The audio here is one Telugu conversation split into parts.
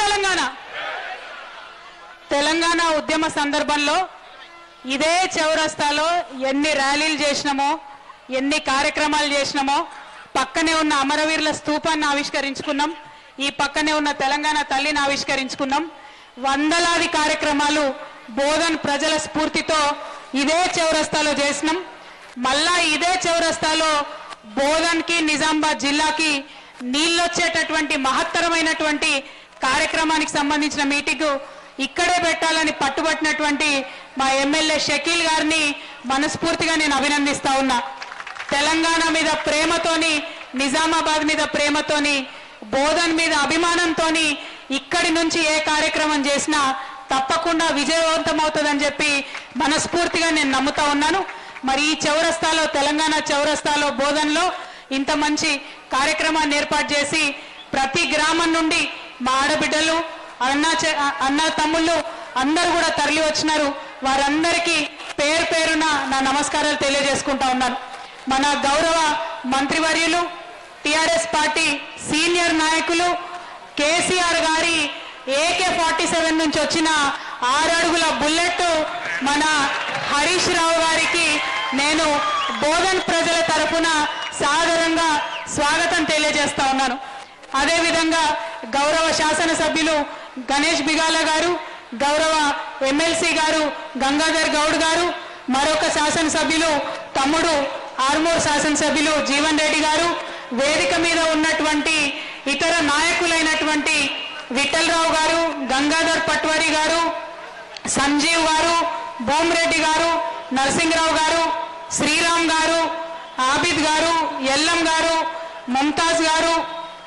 తెలంగాణ. తెలంగాణ ఉద్యమ సందర్భంలో ఇదే చౌరస్తాలో ఎన్ని ర్యాలీలు చేసినామో ఎన్ని కార్యక్రమాలు చేసినామో పక్కనే ఉన్న అమరవీరుల స్తూపాన్ని ఆవిష్కరించుకున్నాం. ఈ పక్కనే ఉన్న తెలంగాణ తల్లిని ఆవిష్కరించుకున్నాం. వందలాది కార్యక్రమాలు బోధన్ ప్రజల స్ఫూర్తితో ఇదే చౌరస్తాలో చేసినాం. మళ్ళా ఇదే చౌరస్తాలో బోధన్కి నిజామాబాద్ జిల్లాకి నీళ్ళొచ్చేటటువంటి మహత్తరమైనటువంటి కార్యక్రమానికి సంబంధించిన మీటింగ్ ఇక్కడే పెట్టాలని పట్టుబట్టినటువంటి మా ఎమ్మెల్యే షకీల్ గారిని మనస్ఫూర్తిగా నేను అభినందిస్తా ఉన్నా. తెలంగాణ మీద ప్రేమతోని నిజామాబాద్ మీద ప్రేమతోని బోధన్ మీద అభిమానంతోని ఇక్కడి నుంచి ఏ కార్యక్రమం చేసినా తప్పకుండా విజయవంతం అవుతుందని చెప్పి మనస్ఫూర్తిగా నేను నమ్ముతా ఉన్నాను. మరి ఈ చౌరస్తాలో తెలంగాణ చౌరస్తాలో బోధనలో ఇంత మంచి కార్యక్రమాన్ని ఏర్పాటు చేసి ప్రతి గ్రామం నుండి మా ఆడబిడ్డలు అన్న అన్న తమ్ముళ్ళు అందరూ కూడా తరలి వచ్చినారు. వారందరికీ పేరు పేరున నా నమస్కారాలు తెలియజేసుకుంటా ఉన్నాను. మన గౌరవ మంత్రివర్యులు టిఆర్ఎస్ పార్టీ సీనియర్ నాయకులు కేసీఆర్ గారి ఏకే ఫార్టీ సెవెన్ నుంచి వచ్చిన ఆరు అడుగుల బుల్లెట్ మన హరీష్ రావు గారికి నేను బోధన్ ప్రజల తరపున సాదరంగా స్వాగతం తెలియజేస్తా ఉన్నాను. అదేవిధంగా గౌరవ శాసనసభ్యులు గణేష్ బిగాల గారు గౌరవ ఎమ్మెల్సీ గారు గంగాధర్ గౌడ్ గారు మరొక శాసనసభ్యులు తమ్ముడు ఆర్మూర్ శాసనసభ్యులు జీవన్ రెడ్డి గారు వేదిక మీద ఉన్నటువంటి ఇతర నాయకులైనటువంటి విఠలరావు గారు గంగాధర్ పట్వారి గారు సంజీవ్ గారు భూమిరెడ్డి గారు నరసింహరావు గారు శ్రీరామ్ గారు ఆబిద్ గారు ఎల్లం గారు ముంతాజ్ గారు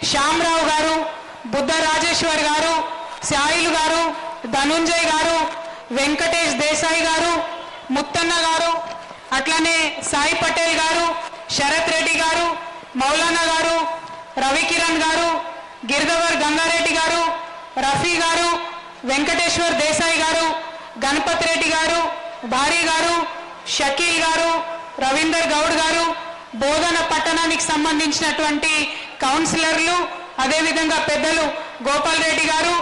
శ్యామరావు గారు బుద్ధ రాజేశ్వర్ గారు సాయిలు గారు ధనుంజయ్ గారు వెంకటేష్ దేశాయి గారు ముత్తన్న గారు అట్లనే సాయి పటేల్ గారు శరత్ రెడ్డి గారు మౌలానా గారు రవికిరణ్ గారు గిరిధవర్ గంగారెడ్డి గారు రఫీ గారు వెంకటేశ్వర్ దేశాయి గారు గణపతి రెడ్డి గారు భారీ గారు షకీల్ గారు రవీందర్ గౌడ్ గారు బోధన పట్టణానికి సంబంధించినటువంటి కౌన్సిలర్లు అదేవిధంగా పెద్దలు గోపాల్ రెడ్డి గారు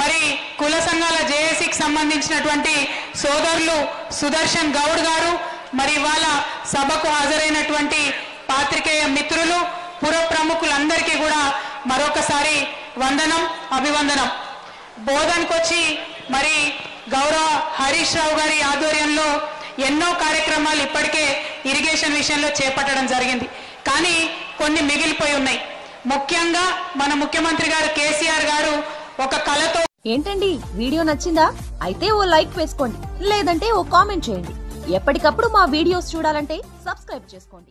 మరి కుల సంఘాల జేఏసీకి సంబంధించినటువంటి సోదరులు సుదర్శన్ గౌడ్ గారు మరి ఇవాళ సభకు హాజరైనటువంటి పాత్రికేయ మిత్రులు పుర ప్రముఖులందరికీ కూడా మరొకసారి వందనం అభివందనం. బోధనకు వచ్చి మరి గౌరవ హరీష్ రావు గారి ఆధ్వర్యంలో ఎన్నో కార్యక్రమాలు ఇప్పటికే ఇరిగేషన్ విషయంలో చేపట్టడం జరిగింది. కానీ కొన్ని మిగిలిపోయి ఉన్నాయి. ముఖ్యంగా మన ముఖ్యమంత్రి గారు కేసీఆర్ గారు ఒక కళతో ఏంటండి? వీడియో నచ్చిందా? అయితే ఓ లైక్ వేసుకోండి. లేదంటే ఓ కామెంట్ చేయండి. ఎప్పటికప్పుడు మా వీడియోస్ చూడాలంటే సబ్స్క్రైబ్ చేసుకోండి.